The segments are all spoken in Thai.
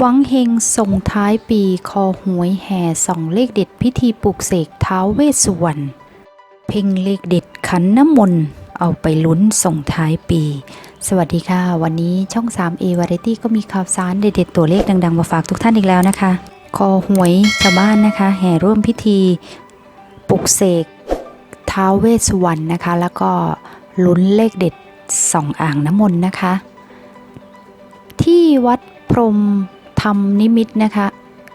วังเฮงส่งท้ายปีคอหวยแห่ส่องเลขเด็ดพิธีปลุกเสกท้าวเวสสุวรรณเพ่งเลขเด็ดขันน้ำมนต์เอาไปลุ้นส่งท้ายปี สวัสดีค่ะ วันนี้ช่อง 3A Variety ก็มีข่าวสารเด็ดๆตัวเลขดัง ๆ มาฝากทุกท่านอีกแล้วนะคะ คอหวยชาวบ้านนะคะ แห่ร่วมพิธีปลุกเสกท้าวเวสสุวรรณนะคะ แล้วก็ลุ้นเลขเด็ดส่องอ่างน้ำมนต์นะคะ ที่วัดพรม ธรรมนิมิตนะคะ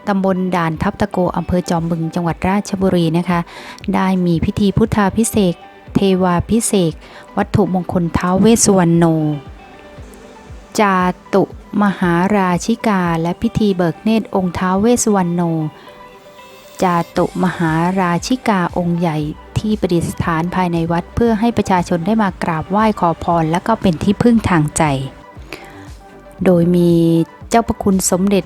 ตำบลด่านทับตะโกอำเภอจอมบึงจังหวัดราชบุรีนะคะ ได้มีพิธีพุทธาพิเศษเทวาพิเศษวัตถุมงคลท้าวเวสุวรรณโน จาตุมหาราชิกา และพิธีเบิกเนตรองค์ท้าวเวสุวรรณโน จาตุมหาราชิกาองค์ใหญ่ที่ประดิษฐานภายในวัดเพื่อให้ประชาชนได้มากราบไหว้ขอพร และก็เป็นที่พึ่งทางใจ โดยมี เจ้าประคุณสมเด็จ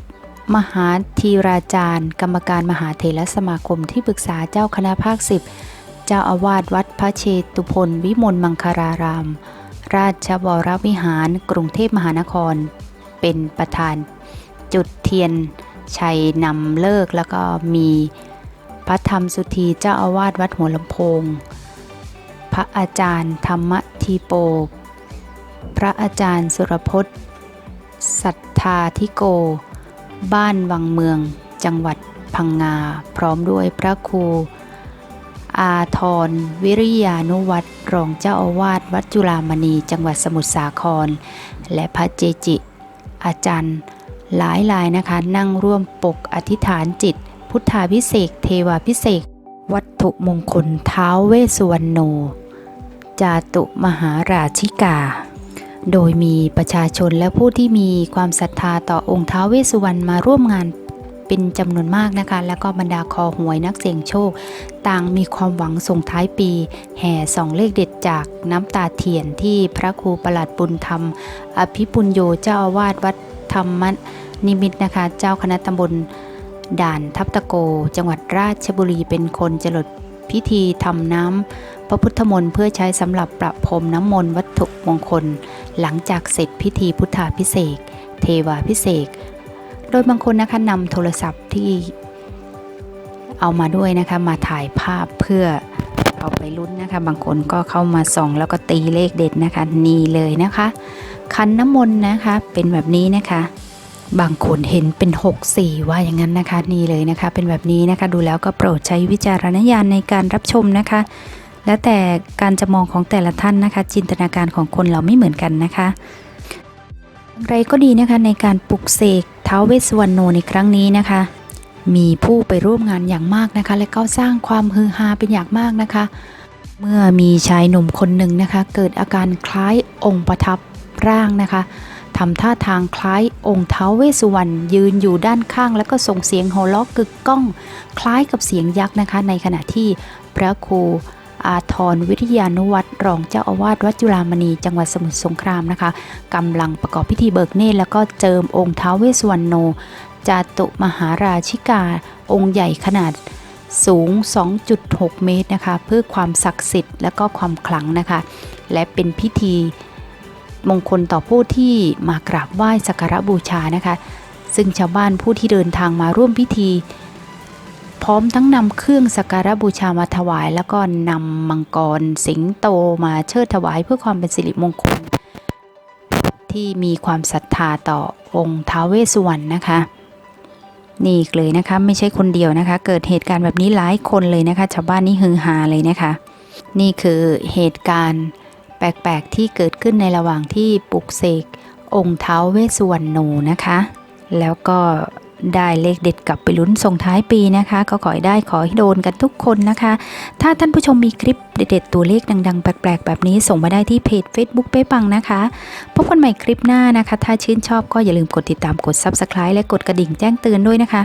มหาธีราจารย์ กรรมการมหาเถรสมาคมที่ปรึกษาเจ้าคณะภาคสิบเจ้าอาวาสวัดพระเชตุพนวิมลมังคาราราม ราชวรวิหาร กรุงเทพมหานคร เป็นประธาน จุดเทียนชัยนำเลิกแล้วก็มีพระธรรมสุธีเจ้าอาวาสวัดหัวลำโพง พระอาจารย์ธรรมทีโป พระอาจารย์สุรพจน์ สั ทธาธิโก บ้านวังเมือง จังหวัดพังงา พร้อมด้วยพระครู อาทรวิริยานุวัตรรองเจ้าอาวาสวัดจุฬามณี จังหวัดสมุทรสาคร และพระเจจิ อาจารย์ หลายลายนะคะ นั่งร่วมปกอธิษฐานจิต พุทธาพิเศษเทวาพิเศษวัตถุมงคลเท้าวเวสุวรรณโน จาตุมหาราชิกา โดยมีประชาชนและผู้ที่มีความศรัทธาต่อองค์ท้าวเวสสุวรรณมาร่วมงานเป็นจำนวนมากนะคะ แล้วก็บรรดาคอหวยนักเสี่ยงโชค ต่างมีความหวังส่งท้ายปี แห่สองเลขเด็ดจากน้ำตาเทียนที่พระครูประหลัดบุญธรรม อภิปุญโยเจ้าอาวาสวัดธรรมนิมิตนะคะ เจ้าคณะตำบลด่านทับตะโก จังหวัดราชบุรีเป็นคนจรดพิธีทำน้ำพระพุทธมนต์เพื่อใช้สำหรับประพรมน้ำมนต์วัตถุมงคล หลังจากเสร็จพิธีพุทธาพิเศษเทวาพิเศษโดยบางคนนะคะนำโทรศัพท์ที่เอามาด้วยนะคะมาถ่ายภาพเพื่อเอาไปลุ้นนะคะ บางคนก็เข้ามาส่องแล้วก็ตีเลขเด็ดนะคะนี่เลยนะคะ คันน้ำมนต์นะคะเป็นแบบนี้นะคะ บางคนเห็นเป็น 6 4 ว่าอย่างนั้นนะคะ นี่เลยนะคะ เป็นแบบนี้นะคะ ดูแล้วก็โปรดใช้วิจารณญาณในการรับชมนะคะ แล้วแต่การจะมองของแต่ละท่านนะคะ จินตนาการของคนเราไม่เหมือนกันนะคะอย่างไรก็ดีนะคะในการปลุกเสกท้าวเวสสวรรณโนในครั้งนี้นะคะ มีผู้ไปร่วมงานอย่างมากนะคะ และก็สร้างความฮือฮาเป็นอย่างมากนะคะ เมื่อมีชายหนุ่มคนหนึ่งนะคะ เกิดอาการคล้ายองค์ประทับร่างนะคะทำท่าทางคล้ายองค์ท้าวเวสสุวรรณยืนอยู่ด้านข้าง แล้วก็ส่งเสียงโห่ร้องกึกก้อง คล้ายกับเสียงยักษ์นะคะ ในขณะที่พระครู อาทรวิทยานุวัตรรองเจ้าอาวาสวัดจุฬามณีจังหวัดสมุทรสงครามนะคะกำลังประกอบพิธีเบิกเนตรแล้วก็เจิมองค์ท้าวเวสสวรรณโน จาตุมหาราชิกา องค์ใหญ่ขนาดสูง 2.6 เมตรนะคะ เพื่อความศักดิ์สิทธิ์และก็ความขลังนะคะ และเป็นพิธีมงคลต่อผู้ที่มากราบไหว้สักการะบูชานะคะ ซึ่งชาวบ้านผู้ที่เดินทางมาร่วมพิธี พร้อมทั้งนำเครื่องสักการะบูชามาถวาย แล้วก็นำมังกรสิงโตมาเชิดถวายเพื่อความเป็นสิริมงคล ที่มีความศรัทธาต่อองค์ท้าวเวสสุวรรณนะคะนี่เลยนะคะไม่ใช่คนเดียวนะคะ เกิดเหตุการณ์แบบนี้หลายคนเลยนะคะ ชาวบ้านนี่ฮือฮาเลยนะคะ นี่คือเหตุการณ์แปลกๆที่เกิดขึ้นในระหว่างที่ปลุกเสกองค์เท้าเวสสุวรรณโนนะคะ แล้วก็ ได้เลขเด็ดกลับไปลุ้นส่งท้ายปีนะคะ ก็ขอให้ได้ขอให้โดนกันทุกคนนะคะ ถ้าท่านผู้ชมมีคลิปเด็ดๆตัวเลขดังๆ แปลกๆ แบบนี้ส่งมาได้ที่เพจ Facebook เป๊ปังนะคะพบกันใหม่คลิปหน้านะคะ ถ้าชื่นชอบก็อย่าลืมกดติดตามกด Subscribe และกดกระดิ่งแจ้งเตือนด้วยนะคะ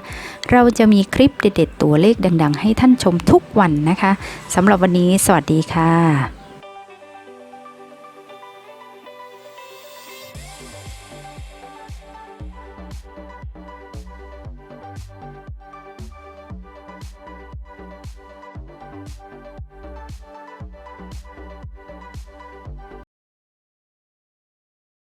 เราจะมีคลิปเด็ดๆตัวเลขดัง ๆ ให้ท่านชมทุกวันนะคะสำหรับวันนี้ สวัสดีค่ะ